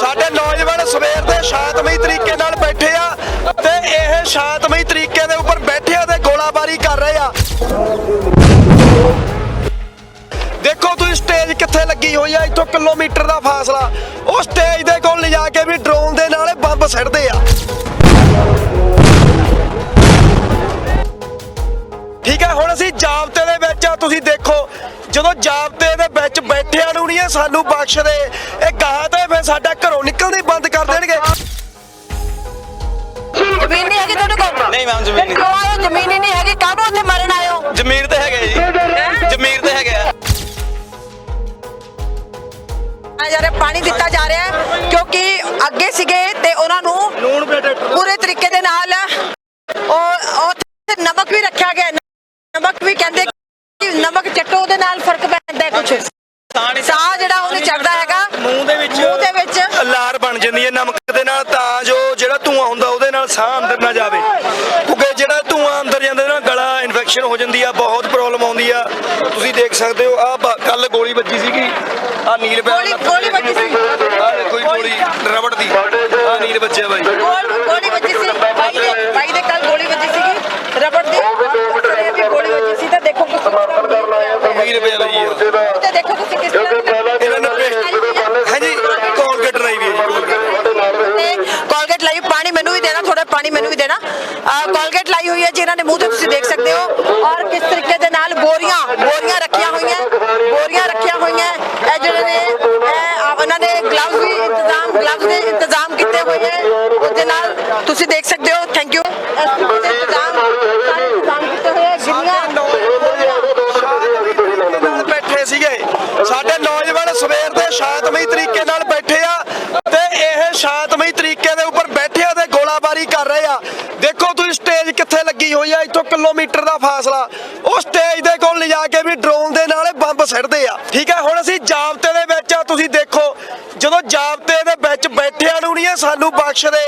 ਸਾਡੇ ਨੌਜਵਾਨ ਸਵੇਰ ਦੇ ਸ਼ਾਂਤਮਈ ਤਰੀਕੇ ਨਾਲ ਬੈਠੇ ਆ ਤੇ ਇਹ ਸ਼ਾਂਤਮਈ ਤਰੀਕੇ ਦੇ ਉੱਪਰ ਬੈਠੇ ਆ ਤੇ ਗੋਲਾਬਾਰੀ ਕਰ ਰਹੇ ਆ। ਦੇਖੋ ਤੁਸੀਂ ਸਟੇਜ ਕਿੱਥੇ ਲੱਗੀ ਹੋਈ ਆ, ਇੱਥੋਂ ਕਿਲੋਮੀਟਰ ਦਾ ਫਾਸਲਾ। ਉਹ ਸਟੇਜ ਦੇ ਕੋਲ ਲਿਜਾ ਕੇ ਵੀ ਡਰੋਨ ਦੇ ਨਾਲ ਬੰਬ ਸਿੱਟਦੇ ਆ। ਠੀਕ ਹੈ ਹੁਣ ਅਸੀਂ ਜਾਬਤੇ ਦੇ ਵਿੱਚ ਆ, ਤੁਸੀਂ ਦੇਖੋ ਜਦੋਂ ਜਾਬਤੇ ਦੇ ਵਿੱਚ ਬੈਠਿਆਂ ਨੂੰ ਨਹੀਂ ਸਾਨੂੰ ਬਖਸ਼ਦੇ ਇਹ ਗਾਹਾਂ ਤੇ ਫਿਰ ਸਾਡਾ ਘਰੋਂ ਨਿਕਲਦੇ ਬੰਦ ਕਰ ਦੇਣਗੇ। ਜ਼ਮੀਨ ਨਹੀਂ ਹੈਗੀ ਤੁਹਾਡੇ ਕੋਲ ਨਹੀਂ ਮੈਮ ਜ਼ਮੀਨ ਨਹੀਂ। ਕਿਉਂ ਆਏ ਜ਼ਮੀਨ ਹੀ ਨਹੀਂ ਹੈਗੀ ਕਾਹਨੂੰ ਉੱਥੇ ਮਰਨ ਆਏ ਹੋ? ਜ਼ਮੀਰ ਤੇ ਹੈਗੇ ਜੀ। ਜ਼ਮੀਰ ਤੇ ਹੈਗੇ ਆ। ਰਿਹਾ ਪਾਣੀ ਦਿੱਤਾ ਜਾ ਰਿਹਾ ਹੈ ਕਿਉਂਕਿ ਅੱਗੇ ਸੀਗੇ ਤੇ ਉਹਨਾਂ ਨੂੰ ਪੂਰੇ ਤਰੀਕੇ ਦੇ ਨਾਲ ਉਹ ਉੱਥੇ ਨਮਕ ਵੀ ਰੱਖਿਆ ਗਿਆ। ਨਮਕ ਵੀ ਕਹਿੰਦੇ ਨਮਕ ਚੱਟੋ ਉਹਦੇ ਨਾਲ ਫ਼ਰਕ ਪੈਂਦਾ ਕੁਝ ਸਾਹ ਜਿਹੜਾ ਉਹ ਨਹੀਂ ਚੜਦਾ ਹੈਗਾ ਮੂੰਹ ਦੇ ਵਿੱਚ ਮੂੰਹ ਦੇ ਵਿੱਚ। ਲਾਰ ਬਣ ਜਾਂਦੀ ਹੈ ਨਮਕ ਦੇ ਨਾਲ ਤਾਂ ਜੋ ਜਿਹੜਾ ਧੂਆਂ ਹੁੰਦਾ ਉਹਦੇ ਨਾਲ ਸਾਹ ਅੰਦਰ ਨਾ ਜਾਵੇ। ਕਿਉਂਕਿ ਜਿਹੜਾ ਧੂਆਂ ਅੰਦਰ ਜਾਂਦਾ ਨਾ ਗਲਾ ਇਨਫੈਕਸ਼ਨ ਹੋ ਜਾਂਦੀ ਆ ਬਹੁਤ ਪ੍ਰੋਬਲਮ ਆਉਂਦੀ ਆ। ਤੁਸੀਂ ਦੇਖ ਸਕਦੇ ਹੋ ਆ ਕੱਲ ਗੋਲੀ ਵੱਜੀ ਸੀਗੀ। ਆ ਨੀਲ ਪਿਆ ਗੋਲੀ- ਗੋਲੀ ਵੱਜੀ ਸੀ। ਆ ਕੋਈ ਗੋਲੀ ਰਬੜ ਦੀ। ਆ ਨੀਲ ਵੱਜਿਆ ਬਾਈ। ਗੋਲ ਗੋਲੀ ਵੱਜੀ ਸੀ। ਬਾਈ ਦੇ ਬਾਈ ਦੇ ਕੱਲ ਗੋਲੀ ਵੱਜੀ ਸੀਗੀ ਰਬੜ ਦੀ ਤੇ ਵੀ ਗੋਲੀ ਵੱਜੀ ਸੀ ਤਾਂ ਦੇਖੋ ਕਿਸ ਤੇ ਦੇਖੋ ਤੁਸੀਂ ਕਿਸ ਤਰ੍ਹਾਂ ਇਹਨਾਂ ਨੇ ਹਾਂਜੀ ਕੋਲਗੇਟ ਲਾਈ ਵੀ ਕੋਲਗੇਟ ਲਾਈ ਪਾਣੀ ਮੈਨੂੰ ਵੀ ਦੇਣਾ ਥੋੜਾ ਪਾਣੀ ਮੈਨੂੰ ਵੀ ਦੇਣਾ। ਕੋਲਗੇਟ ਲਾਈ ਹੋਈ ਹੈ ਜੀ ਇਹਨਾਂ ਨੇ ਮੂੰਹ ਤੇ ਤੁਸੀਂ ਦੇਖ ਸਕਦੇ ਹੋ। ਔਰ ਕਿਸ ਤਰੀਕੇ ਦੇ ਨਾਲ ਬੋਰੀਆਂ ਬੋਰੀਆਂ ਰੱਖੀਆਂ ਹੋਈਆਂ ਬੋਰੀਆਂ ਰੱਖੀਆਂ ਹੋਈਆਂ ਇਹ ਜਿਹੜੇ ਨੇ ਇਹ ਆ- ਉਹਨਾਂ ਨੇ ਗਲਵਜ਼ ਵੀ ਇੰਤਜ਼ਾਮ ਗਲਵਜ਼ ਦੇ ਇੰਤਜ਼ਾਮ ਕੀਤੇ ਹੋਏ ਹੈ ਉਹਦੇ ਨਾਲ ਤੁਸੀਂ ਦੇਖ ਸਕਦੇ ਹੋ ਥੈਂਕ ਯੂ ਇੰਤਜ਼ਾਮ ਸਾਰੇ ਇੰਤਜ਼ਾਮ ਕੀਤੇ ਹੋਏ ਹੈ ਗਿਣੀਆਂ ਨਾਲ ਬੈਠੇ ਸੀਗੇ ਸਾਡੇ ਨੌਜਵਾਨ ਸਵੇਰ ਦੇ ਸ਼ਾਂਤਮਈ ਤਰੀਕੇ ਨਾਲ ਬੈਠੇ ਆ ਤੇ ਇਹ ਸ਼ਾਂਤਮਈ ਤਰੀਕੇ ਦੇ ਉੱਪਰ ਬੈਠੇ ਆ ਤੇ ਗੋਲਾਬਾਰੀ ਕਰ ਰਹੇ ਆ। ਦੇਖੋ ਤੁਸੀਂ ਸਟੇਜ ਕਿੱਥੇ ਲੱਗੀ ਹੋਈ ਆ, ਇੱਥੋਂ ਕਿਲੋਮੀਟਰ ਦਾ ਫਾਸਲਾ। ਉਹ ਸਟੇਜ ਦੇ ਕੋਲ ਲਿਜਾ ਕੇ ਵੀ ਡਰੋਨ ਦੇ ਨਾਲ ਬੰਬ ਸਿੱਟਦੇ ਆ। ਠੀਕ ਹੈ ਹੁਣ ਅਸੀਂ ਜਾਬਤੇ ਦੇ ਵਿੱਚ ਆ, ਤੁਸੀਂ ਦੇਖੋ, ਜਦੋਂ ਜਾਬਤੇ ਦੇ ਵਿੱਚ ਬੈਠਿਆਂ ਨੂੰ ਨਹੀਂ ਇਹ ਸਾਨੂੰ ਬਖਸ਼ਦੇ,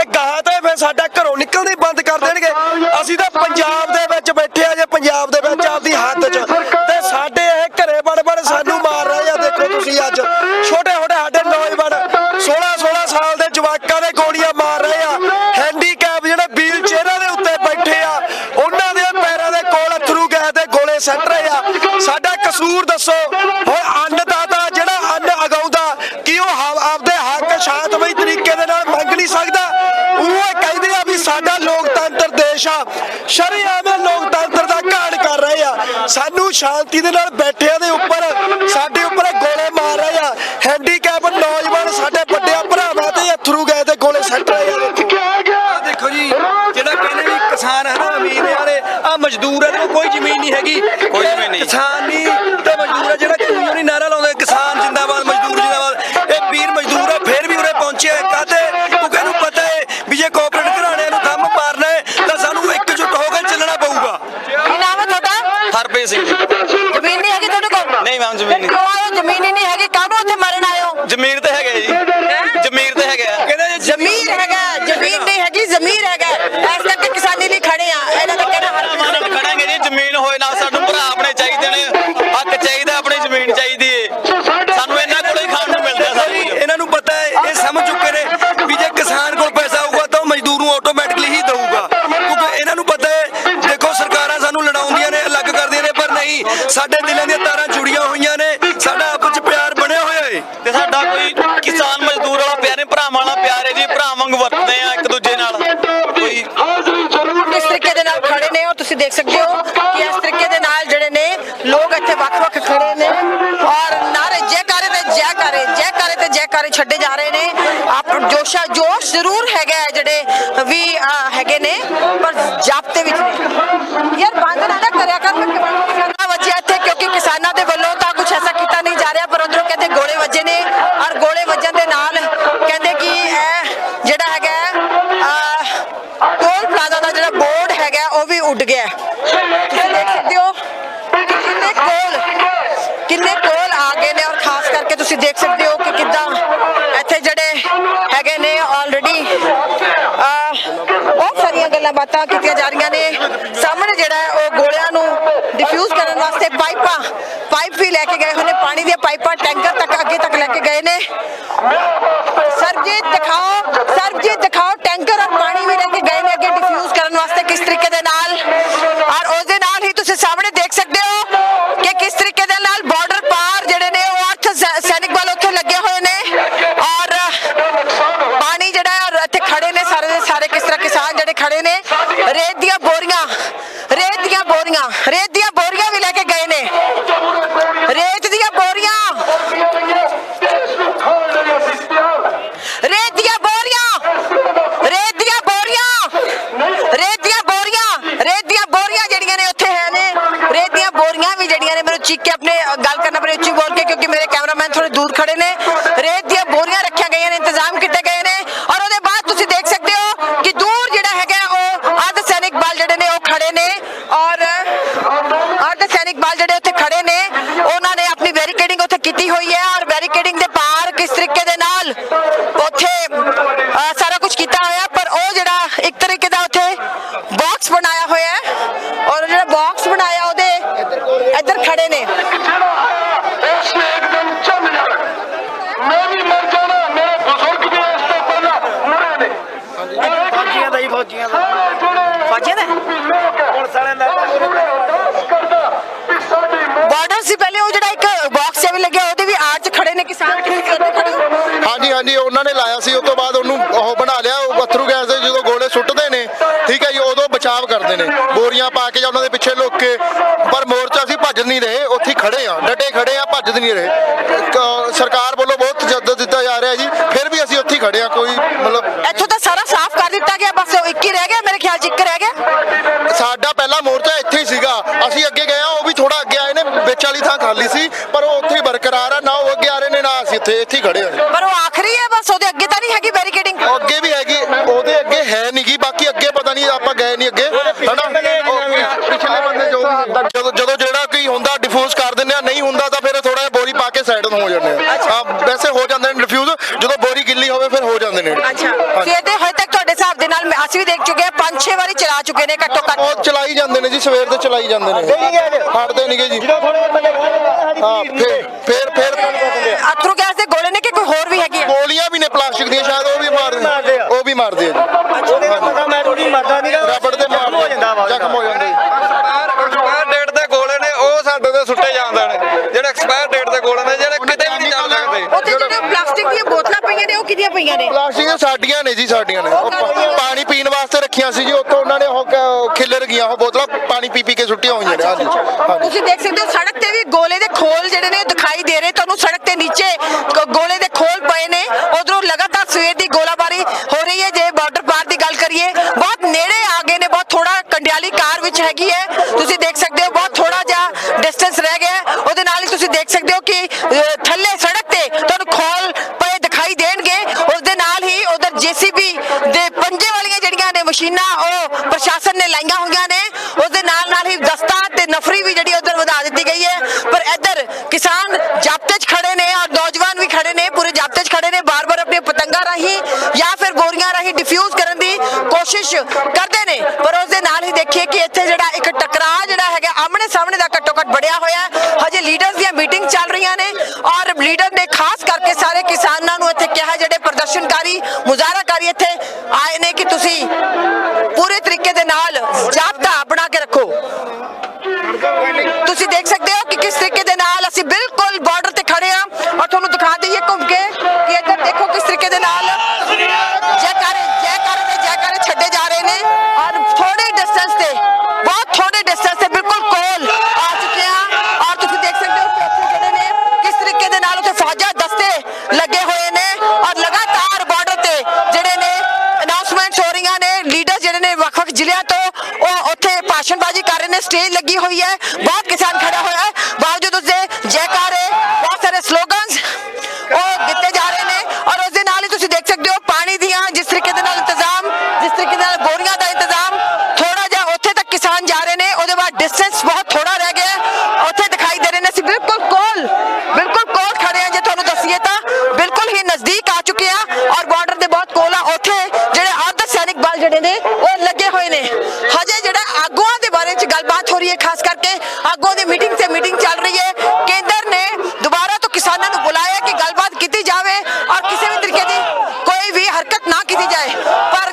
ਇਹ ਗਾਹ ਤੇ ਫਿਰ ਸਾਡਾ ਘਰੋਂ ਨਿਕਲਣੀ ਬੰਦ ਕਰ ਦੇਣਗੇ। ਅਸੀਂ ਤਾਂ ਪੰਜਾਬ ਦੇ ਵਿੱਚ ਬੈਠੇ ਆ, ਜੇ ਪੰਜਾਬ ਦੇ ਵਿੱਚ ਆਪਦੀ ਹੱਦ 'ਚ। ਤੇ ਸਾਡੇ ਇਹ ਘਰੇ ਬੜ ਬੜ ਸਾਨੂੰ ਮਾਰ ਰਹੇ ਆ, ਦੇਖੋ ਤੁਸੀਂ ਅੱਜ। ਕਸੂਰ ਦੱਸੋ? ਹੁਣ ਅੰਨਦਾਤਾ ਜਿਹੜਾ ਅੰਨ ਅਗਾਉਂਦਾ ਕੀ ਉਹ ਹਾ- ਆਪਦੇ ਹੱਕ ਸ਼ਾਂਤਮਈ ਤਰੀਕੇ ਦੇ ਨਾਲ ਮੰਗ ਨਹੀਂ ਸਕਦਾ? ਉਹ ਇਹ ਕਹਿੰਦੇ ਆ ਵੀ ਸਾਡਾ ਲੋਕਤੰਤਰ ਦੇਸ਼ ਆ। ਸ਼ਰੀਆਮ ਲੋਕਤੰਤਰ ਦਾ ਘਾਣ ਕਰ ਰਹੇ ਆ। ਸਾਨੂੰ ਸ਼ਾਂਤੀ ਦੇ ਨਾਲ ਬੈਠਿਆਂ ਦੇ ਉੱਪਰ ਸਾਡੇ ਉੱਪਰ ਗੋਲੇ ਮਾਰ ਰਹੇ ਆ। ਹੈਂਡੀਕੈਪ ਨੌਜਵਾਨ ਸਾਡੇ ਵੱਡਿਆਂ ਭਰਾਵਾਂ ਤੇ ਅਥਰੂ ਗਏ ਤੇ ਗੋਲੇ ਸੱਟ ਰਹੇ ਆ। ਦੇਖੋ ਜੀ ਜਿਹੜਾ ਕਹਿੰਦੇ ਵੀ ਕਿਸਾਨ ਹੈ ਨਾ ਅਮੀਰ ਵਾਲੇ ਆ ਮਜ਼ਦੂਰ ਇਹਨਾਂ ਨੂੰ ਕੋਈ ਜ਼ਮੀਨ ਨਹੀਂ ਹੈਗੀ। ਕੋਈ ਜ਼ਮੀਨ ਨਹੀਂ। ਕਿਸਾਨ ਨਹੀਂ ਤੁਹਾਡੇ ਕੋਲ ਤੁਸੀਂ ਦੇਖ ਸਕਦੇ ਹੋ ਕਿ ਇਸ ਤਰੀਕੇ ਦੇ ਨਾਲ ਜਿਹੜੇ ਨੇ ਲੋਕ ਇੱਥੇ ਵੱਖ-ਵੱਖ ਖੜੇ ਨੇ ਔਰ ਨਾਰੇ ਜੈਕਾਰੇ ਤੇ ਜੈਕਾਰੇ ਜੈਕਾਰੇ ਤੇ ਜੈਕਾਰੇ ਛੱਡੇ ਜਾ ਰਹੇ ਨੇ। ਆਪ ਜੋਸ਼ਾ, ਜੋਸ਼ ਜ਼ਰੂਰ ਹੈਗਾ ਹੈ ਜਿਹੜੇ ਵੀ ਹੈਗੇ ਨੇ, ਪਰ ਜਾਪਤੇ ਵਿੱਚ ਨੇ ਯਾਰ ਬੰਦ ਨਾ ਕਰਿਆ ਕਰ ਕਿਸਾਨਾਂ ਵਜਿਆ ਇੱਥੇ ਕਿਉਂਕਿ ਕਿਸਾਨਾਂ ਦੇ ਵੱਲੋਂ ਤਾਂ ਕੁਝ ਐਸਾ ਕੀਤਾ ਨਹੀਂ ਜਾ ਰਿਹਾ ਪਰ ਉਧਰੋਂ ਕਹਿੰਦੇ ਗੋਲੇ ਵੱਜੇ ਨੇ ਔਰ ਗੋਲੇ ਵੱਜਣ ਦੇ ਨਾਲ ਕਹਿੰਦੇ ਕਿ ਇਹ ਜਿਹੜਾ ਹੈਗਾ ਅਹ, ਟੋਲ ਪਲਾਜ਼ਾ ਦਾ ਜਿਹੜਾ ਬੋਰਡ ਹੈਗਾ ਉਹ ਵੀ ਉੱਡ ਗਿਆ ਹੈ। ਤੁਸੀਂ ਦੇਖ ਸਕਦੇ ਹੋ ਕਿ ਕਿੰਨੇ ਕੋਲ ਕਿੰਨੇ ਕੋਲ ਆ ਗਏ ਨੇ ਔਰ ਖਾਸ ਕਰਕੇ ਤੁਸੀਂ ਦੇਖ ਸਕਦੇ ਹੋ ਕਿ ਕਿੱਦਾਂ ਇੱਥੇ ਜਿਹੜੇ ਹੈਗੇ ਨੇ ਆਲਰੇਡੀ ਬਹੁਤ ਸਾਰੀਆਂ ਗੱਲਾਂ ਬਾਤਾਂ ਕੀਤੀਆਂ ਜਾ ਰਹੀਆਂ ਨੇ। ਸਾਹਮਣੇ ਜਿਹੜਾ ਉਹ ਗੋਲਿਆਂ ਨੂੰ ਡਿਫਿਊਜ਼ ਕਰਨ ਵਾਸਤੇ ਪਾਈਪਾਂ, ਪਾਈਪ ਵੀ ਲੈ ਕੇ ਗਏ ਹੋਏ ਨੇ। ਪਾਣੀ ਦੀਆਂ ਪਾਈਪਾਂ ਟੈਂਕਰ ਤੱਕ ਅੱਗੇ ਤੱਕ ਲੈ ਕੇ ਗਏ ਨੇ। ਸਰਬਜੀਤ ਦਿਖਾਓ ਸਰਬਜੀਤ ਦਿਖਾਓ, ਟੈਂਕਰ ਔਰ ਪਾਣੀ ਵੀ ਲੈ ਕੇ ਗਏ ਨੇ ਅੱਗੇ ਡਿਫਿਊਜ਼ ਕਰਨ ਵਾਸਤੇ ਕਿਸ ਤਰੀਕੇ ਦੇ ਨਾਲ? ਔਰ ਉਸ ਦੇ ਨਾਲ ਹੀ ਤੁਸੀਂ ਸਾਹਮਣੇ ਦੇਖ ਸਕਦੇ ਹੋ ਕਿ ਕਿਸ ਤਰੀਕੇ ਦੇ ਨਾਲ ਬਾਰਡਰ ਪਾਰ ਜਿਹੜੇ ਨੇ ਉਹ ਅਰਥ ਸੈ- ਸੈਨਿਕ ਬਲ ਉੱਥੇ ਲੱਗੇ ਹੋਏ ਨੇ ਔਰ ਪਾਣੀ ਜਿਹੜਾ ਹੈ ਔਰ ਇੱਥੇ ਖੜੇ ਨੇ ਸਾਰੇ ਦੇ ਸਾਰੇ ਕਿਸ ਤਰ੍ਹਾਂ ਕਿਸਾਨ ਜਿਹੜੇ ਖੜੇ ਨੇ ਰੇਤ ਦੀਆਂ ਬੋਰੀਆਂ ਰੇਤ ਦੀਆਂ ਬੋਰੀਆਂ ਰੇਤ ਦੀਆਂ ਬੋਰੀਆਂ ਵੀ ਲੈ ਕੇ ਗਏ ਨੇ ਰੇਤ ਦੀਆਂ ਬੋਰੀਆਂ ਰੇਤ ਦੀਆਂ ਬੋਰੀਆਂ ਰੇਤ ਦੀਆਂ ਬੋਰੀਆਂ ਰੇਤ ਦੀਆਂ ਬੋਰੀਆਂ ਰੇਤ ਦੀਆਂ ਬੋਰੀਆਂ ਜਿਹੜੀਆਂ ਨੇ ਉੱਥੇ ਹੈ ਨੇ ਰੇਤ ਦੀਆਂ ਬੋਰੀਆਂ ਵੀ ਜਿਹੜੀਆਂ ਨੇ ਮੈਨੂੰ ਚੀਕ ਕੇ ਆਪਣੇ ਅ, ਗੱਲ ਕਰਨਾ ਪੜੇ ਉੱਚੀ ਬੋਲ ਕੇ ਕਿਉਂਕਿ ਮੇਰੇ ਕੈਮਰਾਮੈਨ ਦੂਰ ਖੜੇ ਨੇ ਰੇਤ ਦੀਆਂ ਬੋਰੀਆਂ ਰੱਖੀਆਂ ਗਈਆਂ ਨੇ ਇੰਤਜ਼ਾਮ ਕੀਤੇ ਗਏ ਨੇ ਔਰ ਉਹਦੇ ਬਾਅਦ ਤੁਸੀਂ ਦੇਖ ਸਕਦੇ ਹੋ ਕਿ ਦੂਰ ਜਿਹੜਾ ਹੈਗਾ ਉਹ ਅਰਧ ਸੈਨਿਕ ਬਲ ਜਿਹੜੇ ਨੇ ਉਹ ਖੜੇ ਨੇ ਔਰ ਅਰਧ ਸੈਨਿਕ ਬਲ ਜਿਹੜੇ ਉੱਥੇ ਖੜੇ ਨੇ ਉਹਨਾਂ ਨੇ ਆਪਣੀ ਬੈਰੀਕੇਡਿੰਗ ਉੱਥੇ ਕੀਤੀ ਹੋਈ ਹੈ ਔਰ ਬੈਰੀਕੇਡਿੰਗ ਦੇ ਪਾਰ ਕਿਸ ਤਰੀਕੇ ਦੇ ਨਾਲ ਉੱਥੇ ਸਾਰਾ ਕੁਝ ਕੀਤਾ ਹੋਇਆ ਪਰ ਉਹ ਜਿਹੜਾ ਇੱਕ ਤਰੀਕੇ ਦਾ ਉੱਥੇ ਬਾਕਸ ਬਣਾਇਆ ਹੋਇਆ ਹੈ ਔਰ ਜਿਹੜਾ ਬਾਕਸ ਬਣਾਇਆ ਉਹਦੇ ਇੱਧਰ ਖੜੇ ਨੇ ਫੌਜੀਆਂ ਦਾ ਫੌਜੀਆਂ ਦਾ ਪੁਲਿਸ ਵਾਲਿਆਂ ਦਾ ਕਰਦਾ ਕਿ ਸਾਡੀ ਮੌਤ ਬਾਰਡਰ ਸੀ ਪਹਿਲੇ ਉਹ ਜਿਹੜਾ ਇੱਕ ਬਾਕਸ ਜਿਹਾ ਵੀ ਲੱਗਿਆ ਉਹਦੇ ਵੀ ਆੜ 'ਚ ਖੜੇ ਨੇ ਕਿਸਾਨ ਕਿਸ ਤਰ੍ਹਾਂ ਖੜੇ ਹੋ? ਹਾਂਜੀ ਹਾਂਜੀ ਉਹਨਾਂ ਨੇ ਲਾਇਆ ਸੀ ਉਸ ਤੋਂ ਬਾਅਦ ਉਹਨੂੰ ਉਹ ਬਣਾ ਲਿਆ ਉਹ ਅਥਰੂ ਗੈਸ ਦੇ ਜਦੋਂ ਗੋਲੇ ਸੁੱਟਦੇ ਨੇ ਠੀਕ ਹੈ ਜੀ ਉਦੋਂ ਬਚਾਅ ਕਰਦੇ ਨੇ। ਬੋਰੀਆਂ ਪਾ ਕੇ ਜਾਂ ਉਹਨਾਂ ਦੇ ਪਿੱਛੇ ਲੁੱਕ ਕੇ ਪਰ ਮੋਰਚਾ ਅਸੀਂ ਭੱਜ ਨਹੀਂ ਰਹੇ ਉੱਥੇ ਖੜੇ ਆ ਡਟੇ ਖੜੇ ਆ ਭੱਜ ਨਹੀਂ ਰਹੇ। ਸਰਕਾਰ ਵੱਲੋਂ ਬਹੁਤ ਤਜੱਦਦ ਦਿੱਤਾ ਜਾ ਰਿਹਾ ਜੀ ਫਿਰ ਵੀ ਅਸੀਂ ਉੱਥੇ ਖੜੇ ਆ ਕੋਈ ਮਤਲਬ ਇੱਥੋਂ ਤਾਂ ਸਾਰਾ ਸਾਫ਼ ਕਰ ਦਿੱਤਾ ਗਿਆ ਇੱਕ ਹੀ ਰਹਿ ਗਿਆ ਮੇਰੇ ਖਿਆਲ 'ਚ ਇੱਕ ਰਹਿ ਗਿਆ? ਸਾਡਾ ਪਹਿਲਾ ਮੋਰਚਾ ਇੱਥੇ ਹੀ ਸੀਗਾ। ਅਸੀਂ ਅੱਗੇ ਗਏ ਆ ਉਹ ਵੀ ਥੋੜਾ ਅੱਗੇ ਆਏ ਨੇ ਵਿੱਚ ਵਾਲੀ ਥਾਂ ਖਾਲੀ ਸੀ ਪਰ ਉਹ ਉੱਥੇ ਹੀ ਬਰਕਰਾਰ ਆ ਨਾ ਉਹ ਅੱਗੇ ਆ ਰਹੇ ਨੇ ਨਾ ਅਸੀਂ ਇੱਥੇ ਇੱਥੇ ਹੀ ਖੜੇ ਆ। ਪਰ ਉਹ ਆਖਰੀ ਹੈ ਬਸ ਉਹਦੇ ਅੱਗੇ ਤਾਂ ਨਹੀਂ ਹੈਗੀ ਬੈਰੀਕੇਡਿੰਗ ਅੱਗੇ ਵੀ ਹੈਗੀ ਉਹਦੇ ਅੱਗੇ ਹੈ ਨਹੀਂਗੀ ਬਾਕੀ ਅੱਗੇ ਪਤਾ ਨਹੀਂ ਆਪਾਂ ਗਏ ਨਹੀਂ ਅੱਗੇ ਹਨਾ ਉਹ ਪਿਛਲੇ ਬੰਦੇ ਜੋ ਵੀ ਜਦੋਂ ਜਦੋਂ ਜਿਹੜਾ ਕੋਈ ਹੁੰਦਾ ਡਿਫਿਊਜ਼ ਕਰ ਦਿੰਦੇ ਆ ਨਹੀਂ ਹੁੰਦਾ ਤਾਂ ਫਿਰ ਥੋੜਾ ਜਿਹਾ ਬੋਰੀ ਪਾ ਕੇ ਸਾਈਡ ਹੋ ਜਾਂਦੇ ਆ ਹਾਂ ਵੈਸੇ ਹੋ ਜਾਂਦੇ ਨੇ ਡਿਫਿਊਜ਼ ਜਦੋਂ ਬੋਰੀ ਗਿੱਲੀ ਹੋਵੇ ਫਿਰ ਹੋ ਜਾਂਦੇ ਨੇ ਅੱਛਾ ਹਾਂਜੀ। ਫਿਰ ਤੇ ਹਜੇ ਤੱਕ ਤੁਹਾਡੇ ਹਿਸਾਬ ਦੇ ਨਾਲ ਮੈਂ- ਅਸੀਂ ਵੀ ਦੇਖ ਚੁੱਕੇ ਹਾਂ ਪੰਜ ਚਲਾ ਚੁੱਕੇ ਨੇ ਘੱਟੋ ਘੱਟ। ਉਹ ਚਲਾਈ ਜਾਂਦੇ ਨੇ ਜੀ ਸਵੇਰ ਦੇ ਚਲਾਈ ਜਾਂਦੇ ਨੇ। ਹਟਦੇ ਨਹੀਂਗੇ ਜੀ। ਹਾਂ ਫਿਰ ਫਿਰ ਫਿਰ ਅਥਰੂ ਗੈਸ ਦੇ ਗੋਲੇ ਨੇ ਕਿ ਕੋਈ ਹੋਰ ਵੀ ਹੈਗੀ ਹੈ ਗੋਲੀਆਂ ਵੀ ਨੇ ਪਲਾਸਟਿਕ ਦੀਆਂ ਸ਼ਾਇਦ ਉਹ ਵੀ ਮਾਰਦੇ ਆ। ਉਹ ਵੀ ਮਾਰਦੇ ਆ ਜੀ। ਉਹਦੇ ਨਾਲ ਪਤਾ ਮੈਂ ਥੋੜੀ ਮਰਦਾ ਨਹੀਂ ਰਬੜ ਦੇ ਮਾਰ ਹੋ ਜਾਂਦਾ ਵਾ ਜ਼ਖਮ ਹੋ ਜਾਂਦੇ ਜੀ। ਐਕਸਪਾਇਰ ਡੇਟ ਦੇ ਗੋਲੇ ਨੇ ਉਹ ਸਾਡੇ ਤੇ ਸੁੱਟੇ ਜਾਂਦੇ ਨੇ। ਜਿਹੜੇ ਐਕਸਪਾਇਰ ਡੇਟ ਦੇ ਗੋਲੇ ਨੇ ਜਿਹੜੇ ਕਿਤੇ ਵੀ ਨਹੀਂ ਚੱਲ ਸਕਦੇ। ਉੱਥੇ ਜਿਹੜੇ ਪਲਾਸਟਿਕ ਦੀਆਂ ਬੋਤਲਾਂ ਪਈਆਂ ਨੇ ਉਹ ਕਿਹਦੀਆਂ ਪਈਆਂ ਨੇ? ਪਲਾਸਟਿਕ ਸਾਡੀਆਂ ਨੇ ਜੀ ਸਾਡੀਆਂ ਨੇ। ਪਾਣੀ ਪੀਣ ਵਾਸਤੇ ਰੱਖੀਆਂ ਸੀ ਜੀ ਗਈਆਂ ਉਹ ਬੋਤਲਾਂ ਪਾਣੀ ਪੀ ਪੀ ਕੇ ਸੁੱਟੀਆਂ ਹੋਈਆਂ ਨੇ ਹਾਂਜੀ। ਹਾਂਜੀ ਤੁਸੀਂ ਦੇਖ ਸਕਦੇ ਹੋ ਸੜਕ ਤੇ ਵੀ ਗੋਲੇ ਦੇ ਖੋਲ ਜਿਹੜੇ ਨੇ ਉਹ ਦਿਖਾਈ ਦੇ ਰਹੇ ਤੁਹਾਨੂੰ ਸੜਕ ਤੇ ਨੀਚੇ ਗ- ਗੋਲੇ ਦੇ ਖੋਲ ਪਏ ਨੇ। ਉਧਰੋਂ ਲਗਾਤਾਰ ਸਵੇਰ ਦੀ ਗੋਲਾਬਾਰੀ ਹੋ ਰਹੀ ਹੈ ਜੇ ਬਾਰਡਰ ਪਾਰ ਦੀ ਗੱਲ ਕਰੀਏ ਬਹੁਤ ਨੇੜੇ ਆ ਗਏ ਨੇ ਬਹੁਤ ਥੋੜਾ ਕੰਡਿਆਲੀ ਕਾਰ ਵਿੱਚ ਹੈਗੀ ਹੈ। ਤੁਸੀਂ ਦੇਖ ਸਕਦੇ ਹੋ ਬਹੁਤ ਥੋੜਾ ਜਿਹਾ ਡਿਸਟੈਂਸ ਰਹਿ ਗਿਆ ਹੈ। ਉਹਦੇ ਨਾਲ ਹੀ ਤੁਸੀਂ ਦੇਖ ਸਕਦੇ ਹੋ ਕਿ ਅ, ਥੱਲੇ ਸੜਕ ਤੇ ਤੁਹਾਨੂੰ ਖੋਲ ਪਏ ਦਿਖਾਈ ਦੇਣਗੇ। ਉਸ ਦੇ ਨਾਲ ਹੀ ਉਧਰ ਜੀਸੀਬੀ ਦੇ ਪੰਜੇ ਵਾਲੀਆਂ ਜਿਹੜੀਆਂ ਨੇ ਮਸ਼ੀਨਾਂ ਉਹ ਪ੍ਰਸ਼ਾਸਨ ਨੇ ਲਾਈਆਂ ਹੋਈਆਂ ਨੇ ਉਸ ਦੇ ਨਾਲ ਨਾਲ ਹੀ ਦਸਤਾ ਤੇ ਨਫਰੀ ਵੀ ਜਿਹੜੀ ਉਧਰ ਵਧਾ ਦਿੱਤੀ ਗਈ ਹੈ ਪਰ ਇੱਧਰ ਕਿਸਾਨ ਜਾਬਤੇ 'ਚ ਖੜੇ ਨੇ ਔਰ ਨੌਜਵਾਨ ਵੀ ਖੜੇ ਨੇ ਪੂਰੇ ਜਾਬਤੇ 'ਚ ਖੜੇ ਨੇ ਬਾਰ-ਬਾਰ ਆਪਣੀਆਂ ਪਤੰਗਾਂ ਰਾਹੀਂ ਜਾਂ ਫਿਰ ਬੋਰੀਆਂ ਰਾਹੀਂ ਡਿਫਿਊਜ਼ ਕਰਨ ਦੀ ਕੋਸ਼ਿਸ਼ ਕਰਦੇ ਨੇ। ਪਰ ਉਸ ਦੇ ਨਾਲ ਹੀ ਦੇਖੀਏ ਕਿ ਇੱਥੇ ਜਿਹੜਾ ਇੱਕ ਟਕਰਾਅ ਜਿਹੜਾ ਹੈਗਾ, ਆਮਣੇ ਸਾਹਮਣੇ ਦਾ ਘੱਟੋ ਘੱਟ ਬੜਿਆ ਹੋਇਆ ਹਜੇ ਲੀਡਰਸ ਦੀਆਂ ਮੀਟਿੰਗ ਚੱਲ ਰਹੀਆਂ ਨੇ ਔਰ ਲੀਡਰ ਨੇ ਖਾਸ ਕਰਕੇ ਸਾਰੇ ਕਿਸਾਨਾਂ ਨੂੰ ਇੱਥੇ ਕਿਹਾ, ਜਿਹੜੇ ਪ੍ਰਦਰਸ਼ਨਕਾਰੀ, ਮੁਜ਼ਾਹਰਾਕਾਰੀ ਇੱਥੇ ਆਏ ਨੇ ਕਿ ਤੁਸੀਂ ਪੂਰੇ ਤਰੀਕੇ ਦੇ ਨਾਲ ਜਾਬਤਾ ਬਣਾ ਕੇ ਰੱਖੋ। ਤੁਸੀਂ ਦੇਖ ਸਕਦੇ ਹੋ ਕਿ ਕਿਸ ਤਰੀਕੇ ਦੇ ਨਾਲ ਅਸੀਂ ਬਿਲਕੁਲ ਬਾਰਡਰ ਤੇ ਖੜੇ ਆ ਔਰ ਤੁਹਾਨੂੰ ਦਿਖਾ ਦਈਏ ਘੁੰਮ ਕੇ ਕਿ ਇੱਧਰ ਦੇਖੋ ਕਿਸ ਤਰੀਕੇ ਦੇ ਨਾਲ ਜੈਕਾਰੇ ਜੈਕਾਰੇ ਤੇ ਜੈਕਾਰੇ ਛੱਡੇ ਜਾ ਰਹੇ ਨੇ ਔਰ ਥੋੜੇ ਡਿਸਟੈਂਸ ਤੇ ਬਹੁਤ ਥੋੜੇ ਡਿਸਟੈਂਸ ਤੇ ਬਿਲਕੁਲ ਕੋਲ ਆ ਚੁੱਕੇ ਆ ਔਰ ਤੁਸੀਂ ਦੇਖ ਸਕਦੇ ਹੋ ਕਿ ਇੱਥੇ ਜਿਹੜੇ ਨੇ ਕਿਸ ਤਰੀਕੇ ਦੇ ਨਾਲ ਉੱਥੇ ਫੌਜਾਂ ਦਸਤੇ ਲੱਗੇ ਹੋਏ ਨੇ ਔਰ ਲਗਾਤਾਰ ਬਾਰਡਰ ਤੇ ਜਿਹੜੇ ਨੇ ਅਨਾਉਂਸਮੈਂਟਸ ਹੋ ਰਹੀਆਂ ਨੇ, ਲੀਡਰ ਜਿਹੜੇ ਨੇ ਵੱਖ-ਵੱਖ ਜ਼ਿਲ੍ਹਿਆਂ ਤੋਂ, ਉਹ ਉੱਥੇ ਭਾਸ਼ਣਬਾਜ਼ੀ ਕਰ ਰਹੇ ਨੇ ਸਟੇਜ ਲੱਗੀ ਹੋਈ ਹੈ, ਬਹੁਤ ਕਿਸਾਨ ਖੜਾ ਹੋਇਆ ਹੈ। ਬਾਵਜੂਦ ਉਸਦੇ ਜੈਕਾਰੇ, ਬਹੁਤ ਸਾਰੇ ਸਲੋਗਨਸ ਉਹ ਦਿੱਤੇ ਜਾ ਰਹੇ ਨੇ ਔਰ ਉਸ ਦੇ ਨਾਲ ਹੀ ਤੁਸੀਂ ਦੇਖ ਸਕਦੇ ਹੋ ਪਾਣੀ ਦੀਆਂ ਜਿਸ ਤਰੀਕੇ ਦੇ ਨਾਲ ਇੰਤਜ਼ਾਮ, ਜਿਸ ਤਰੀਕੇ ਦੇ ਨਾਲ ਬੋਰੀਆਂ ਦਾ ਇੰਤਜ਼ਾਮ ਥੋੜਾ ਜਿਹਾ ਉੱਥੇ ਤੱਕ ਕਿਸਾਨ ਜਾ ਰਹੇ ਨੇ, ਉਹਦੇ ਬਾਅਦ ਡਿਸਟੈਂਸ ਬਹੁਤ ਥੋੜਾ ਰਹਿ ਗਿਆ ਉੱਥੇ ਦਿਖਾਈ ਦੇ ਰਹੇ ਨੇ ਅਸੀਂ ਬਿਲਕੁਲ ਕੋਲ ਬਿਲਕੁਲ ਕੋਲ ਖੜੇ ਆ ਜੇ ਤੁਹਾਨੂੰ ਦੱਸੀਏ ਤਾਂ, ਬਿਲਕੁਲ ਹੀ ਨਜ਼ਦੀਕ ਨੇ ਉਹ ਲੱਗੇ ਹੋਏ ਨੇ। ਹਜੇ ਜਿਹੜਾ ਆਗੂਆਂ ਦੇ ਬਾਰੇ ਚ ਗੱਲਬਾਤ ਹੋ ਰਹੀ ਹੈ, ਖਾਸ ਕਰਕੇ ਆਗੂਆਂ ਦੀ ਮੀਟਿੰਗ ਤੇ ਮੀਟਿੰਗ ਚੱਲ ਰਹੀ ਹੈ। ਕੇਂਦਰ ਨੇ ਦੁਬਾਰਾ ਤੋਂ ਕਿਸਾਨਾਂ ਨੂੰ ਬੁਲਾਇਆ ਕਿ ਗੱਲਬਾਤ ਕੀਤੀ ਜਾਵੇ ਔਰ ਕਿਸੇ ਵੀ ਤਰੀਕੇ ਦੀ ਕੋਈ ਵੀ ਹਰਕਤ ਨਾ ਕੀਤੀ ਜਾਏ। ਪਰ